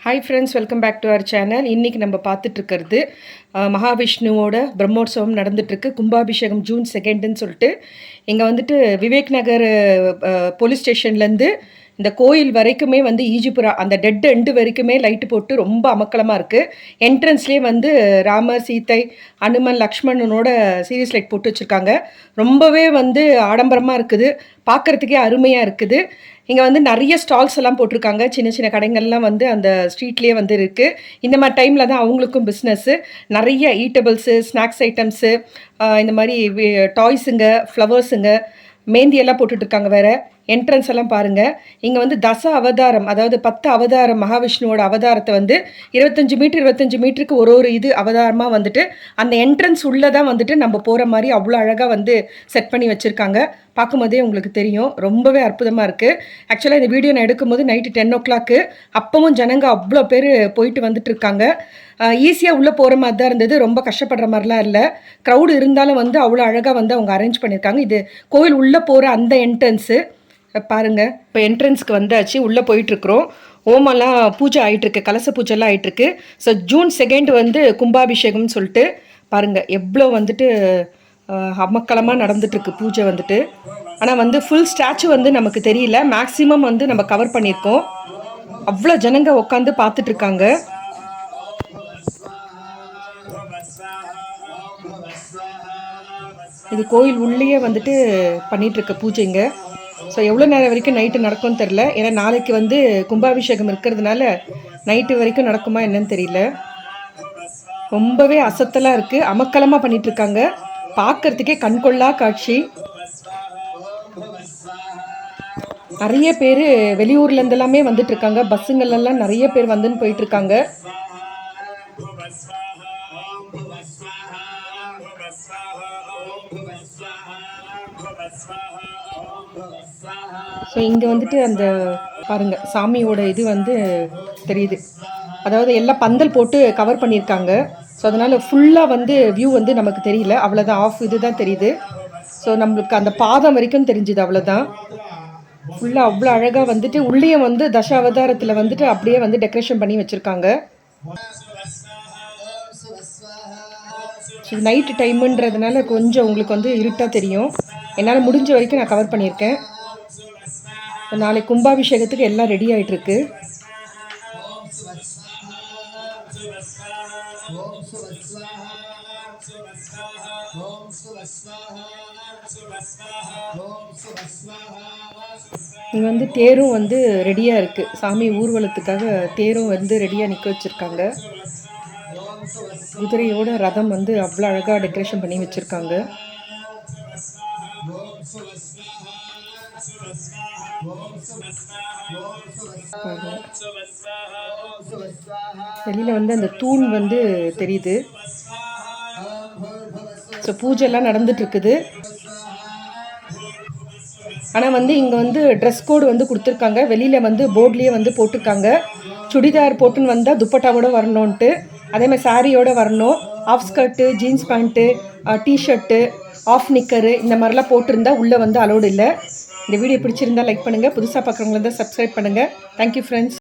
Hi friends welcome back to our channel இன்றைக்கி நம்ம பார்த்துட்ருக்கிறது மகாவிஷ்ணுவோட பிரம்மோற்சவம் நடந்துட்டுருக்கு. கும்பாபிஷேகம் ஜூன் செகண்டுன்னு சொல்லிட்டு இங்கே வந்துட்டு விவேக் நகர் போலீஸ் ஸ்டேஷன்லேருந்து இந்த கோயில் வரைக்குமே வந்து ஈஜிபுரா அந்த டெட் எண்டு வரைக்குமே லைட்டு போட்டு ரொம்ப அமக்கலமாக இருக்குது என்ட்ரன்ஸ்லேயே வந்து ராமர் சீதை அனுமன் லக்ஷ்மணனோட சீரியஸ் லைட் போட்டு வச்சுருக்காங்க. ரொம்பவே வந்து ஆடம்பரமாக இருக்குது. பார்க்குறதுக்கே அருமையாக இருக்குது. இங்கே வந்து நிறைய ஸ்டால்ஸ் எல்லாம் போட்டிருக்காங்க. சின்ன சின்ன கடைகள்லாம் வந்து அந்த ஸ்ட்ரீட்லேயே வந்து இருக்குது இந்த மாதிரி டைமில் தான் அவங்களுக்கும் பிஸ்னஸ்ஸு நிறைய ஈட்டபிள்ஸு ஸ்நாக்ஸ் ஐட்டம்ஸு இந்த மாதிரி டாய்ஸுங்க ஃப்ளவர்ஸுங்க மேந்தியெல்லாம் போட்டுட்ருக்காங்க வேறு. என்ட்ரன்ஸ் எல்லாம் பாருங்கள் இங்கே வந்து தச அவதாரம் அதாவது பத்து அவதாரம் மகாவிஷ்ணுவோட அவதாரத்தை வந்து இருபத்தஞ்சு மீட்டர் இருபத்தஞ்சு மீட்டருக்கு ஒரு ஒரு இது அவதாரமாக வந்துட்டு அந்த என்ட்ரன்ஸ் உள்ளே தான் வந்துட்டு நம்ம போகிற மாதிரி அவ்வளோ அழகாக வந்து செட் பண்ணி வச்சுருக்காங்க. பார்க்கும்போதே உங்களுக்கு தெரியும். ரொம்பவே அற்புதமாக இருக்குது ஆக்சுவலாக இந்த வீடியோ நான் எடுக்கும்போது நைட்டு டென் ஓ கிளாக்கு அப்பவும் ஜனங்க அவ்வளோ பேர் போயிட்டு வந்துட்டு இருக்காங்க. ஈஸியாக உள்ளே போகிற மாதிரி தான் இருந்தது. ரொம்ப கஷ்டப்படுற மாதிரிலாம் இல்லை. க்ரௌடு இருந்தாலும் வந்து அவ்வளோ அழகாக வந்து அவங்க அரேஞ்ச் பண்ணியிருக்காங்க இது கோவில் உள்ளே போகிற அந்த என்ட்ரன்ஸு பாருங்க. இப்போ என்ட்ரன்ஸ்க்கு வந்தாச்சு உள்ளே போயிட்டுருக்குறோம். ஓமெல்லாம் பூஜை ஆகிட்டுருக்கு கலச பூஜைலாம் ஆயிட்டுருக்கு. ஸோ ஜூன் செகண்ட் வந்து கும்பாபிஷேகம்னு சொல்லிட்டு பாருங்கள் எவ்வளோ வந்துட்டு அமக்கலமாக நடந்துட்டுருக்கு பூஜை வந்துட்டு. ஆனால் வந்து ஃபுல் ஸ்டாச்சு வந்து நமக்கு தெரியல. மேக்ஸிமம் வந்து நம்ம கவர் பண்ணியிருக்கோம். அவ்வளோ ஜனங்க உட்காந்து பார்த்துட்ருக்காங்க இது கோயில் உள்ளேயே வந்துட்டு பண்ணிகிட்ருக்க பூஜைங்க ஸோ எவ்வளோ நேரம் வரைக்கும் நைட்டு நடக்கும்னு தெரில ஏன்னா நாளைக்கு வந்து கும்பாபிஷேகம் இருக்கிறதுனால நைட்டு வரைக்கும் நடக்குமா என்னன்னு தெரியல. ரொம்பவே அசத்தலாக இருக்குது அமக்கலமாக பண்ணிட்டு இருக்காங்க. பார்க்கறதுக்கே கண்கொள்ளா காட்சி. நிறைய பேர் வெளியூர்லேருந்தெல்லாமே எல்லாமே வந்துட்டு இருக்காங்க. பஸ்ஸுங்கள்லெல்லாம் நிறைய பேர் வந்துன்னு போயிட்டு இருக்காங்க. ஸோ இங்கே வந்துட்டு அந்த பாருங்க சாமியோட இது வந்து தெரியுது. அதாவது எல்லாம் பந்தல் போட்டு கவர் பண்ணியிருக்காங்க. ஸோ அதனால் ஃபுல்லாக வந்து வியூ வந்து நமக்கு தெரியல. அவ்வளோதான் ஆஃப் இது தான் தெரியுது. ஸோ நம்மளுக்கு அந்த பாதம் வரைக்கும் தெரிஞ்சுது அவ்வளோதான் ஃபுல்லாக அவ்வளோ அழகாக வந்துட்டு உள்ளேயும் வந்து தச அவதாரத்தில் வந்துட்டு அப்படியே வந்து டெக்கரேஷன் பண்ணி வச்சுருக்காங்க. நைட்டு டைமுன்றதுனால கொஞ்சம் உங்களுக்கு வந்து இருட்டாக தெரியும். என்னால் முடிஞ்ச வரைக்கும் நான் கவர் பண்ணியிருக்கேன். நாளைக்கு கும்பாபிஷேகத்துக்கு எல்லாம் ரெடி ஆகிட்டுருக்கு இங்கே வந்து தேரும் வந்து ரெடியாக இருக்குது சாமி ஊர்வலத்துக்காக தேரும் வந்து ரெடியாக நிற்க வச்சுருக்காங்க. குதிரையோட ரதம் வந்து அவ்வளோ அழகாக டெக்கரேஷன் பண்ணி வச்சுருக்காங்க. வெளியில் வந்து அந்த தூண் வந்து தெரியுது. ஸோ பூஜைலாம் நடந்துட்டு இருக்குது ஆனால் வந்து இங்கே வந்து ட்ரெஸ் கோடு வந்து கொடுத்துருக்காங்க. வெளியில் வந்து போர்ட்லேயே வந்து போட்டிருக்காங்க. சுடிதார் போட்டுன்னு வந்தால் துப்பட்டாவோட வரணுன்ட்டு அதே மாதிரி வரணும். Half skirt jeans pant t-shirt half knicker இந்த மாதிரிலாம் போட்டிருந்தா உள்ளே வந்து அலோடு இல்லை. இந்த வீடியோ பிடிச்சிருந்தா லைக் பண்ணுங்கள் புதுசாக பார்க்குறவங்கள தான் சப்ஸ்கிரைப் பண்ணுங்கள் தேங்க்யூ ஃப்ரெண்ட்ஸ்